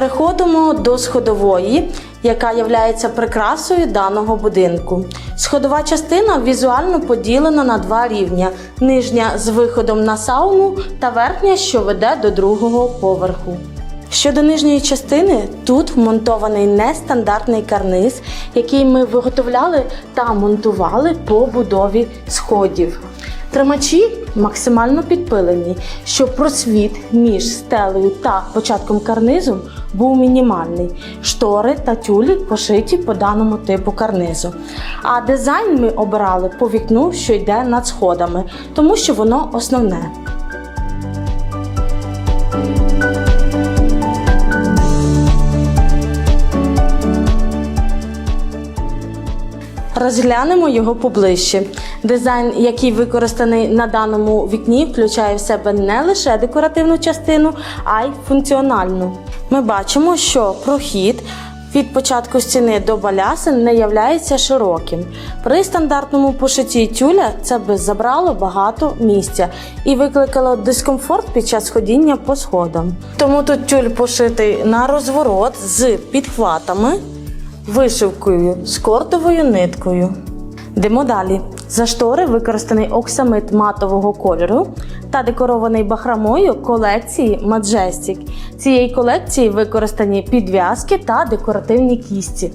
Переходимо до сходової, яка є прикрасою даного будинку. Сходова частина візуально поділена на два рівня: нижня з виходом на сауну та верхня, що веде до другого поверху. Щодо нижньої частини, тут вмонтований нестандартний карниз, який ми виготовляли та монтували по будові сходів. Тримачі максимально підпилені, щоб просвіт між стелею та початком карнизу був мінімальний. Штори та тюлі пошиті по даному типу карнизу. А дизайн ми обирали по вікну, що йде над сходами, тому що воно основне. Розглянемо його поближче. Дизайн, який використаний на даному вікні, включає в себе не лише декоративну частину, а й функціональну. Ми бачимо, що прохід від початку стіни до балясин не являється широким. При стандартному пошитті тюля це би забрало багато місця і викликало дискомфорт під час ходіння по сходам. Тому тут тюль пошитий на розворот з підхватами вишивкою з кортовою ниткою. Йдемо далі. За штори використаний оксамит матового кольору та декорований бахрамою колекції Majestic. Цієї колекції використані підв'язки та декоративні кісті.